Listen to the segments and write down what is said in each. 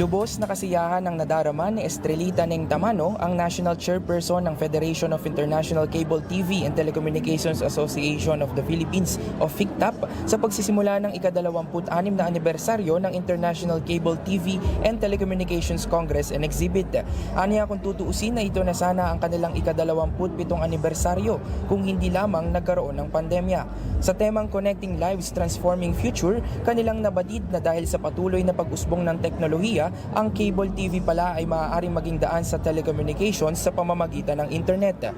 Lubos na kasiyahan ang nadarama ni Estrelita Neng Tamano, ang National Chairperson ng Federation of International Cable TV and Telecommunications Association of the Philippines o FICTAP sa pagsisimula ng ikadalawamput-anim na anibersaryo ng International Cable TV and Telecommunications Congress and Exhibit. Aniya kung tutuusin na ito na sana ang kanilang ikadalawamput-pitong anibersaryo kung hindi lamang nagkaroon ng pandemya. Sa temang Connecting Lives Transforming Future, kanilang nabatid na dahil sa patuloy na pag-usbong ng teknolohiya, ang cable TV pala ay maaaring maging daan sa telecommunications sa pamamagitan ng internet.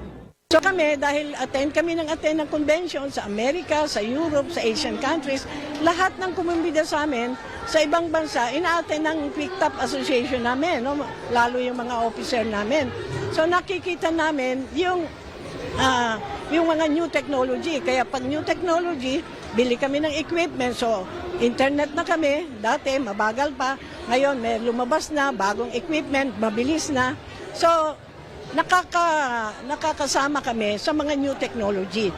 So kami, dahil attend kami ng attend ng convention sa Amerika, sa Europe, sa Asian countries, lahat ng kumumbida sa amin, sa ibang bansa, ina-attend ng Tap Association namin, no? lalo yung mga officer namin. So nakikita namin yung ah, yung mga new technology. Kaya pag new technology, bili kami ng equipment. So, internet na kami. Dati, mabagal pa. Ngayon, may lumabas na, bagong equipment, mabilis na. So, nakaka, nakakasama kami sa mga new technology.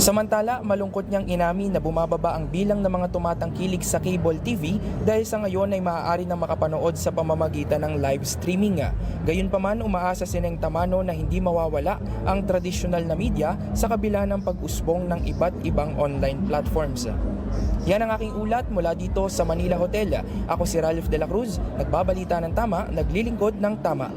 Samantala, malungkot niyang inamin na bumababa ang bilang ng mga tumatangkilik sa cable TV dahil sa ngayon ay maaari na makapanood sa pamamagitan ng live streaming. Gayunpaman, umaasa si Neng Tamano na hindi mawawala ang tradisyonal na media sa kabila ng pag-usbong ng iba't ibang online platforms. Yan ang aking ulat mula dito sa Manila Hotel. Ako si Ralph De La Cruz, nagbabalita ng tama, naglilingkod ng tama.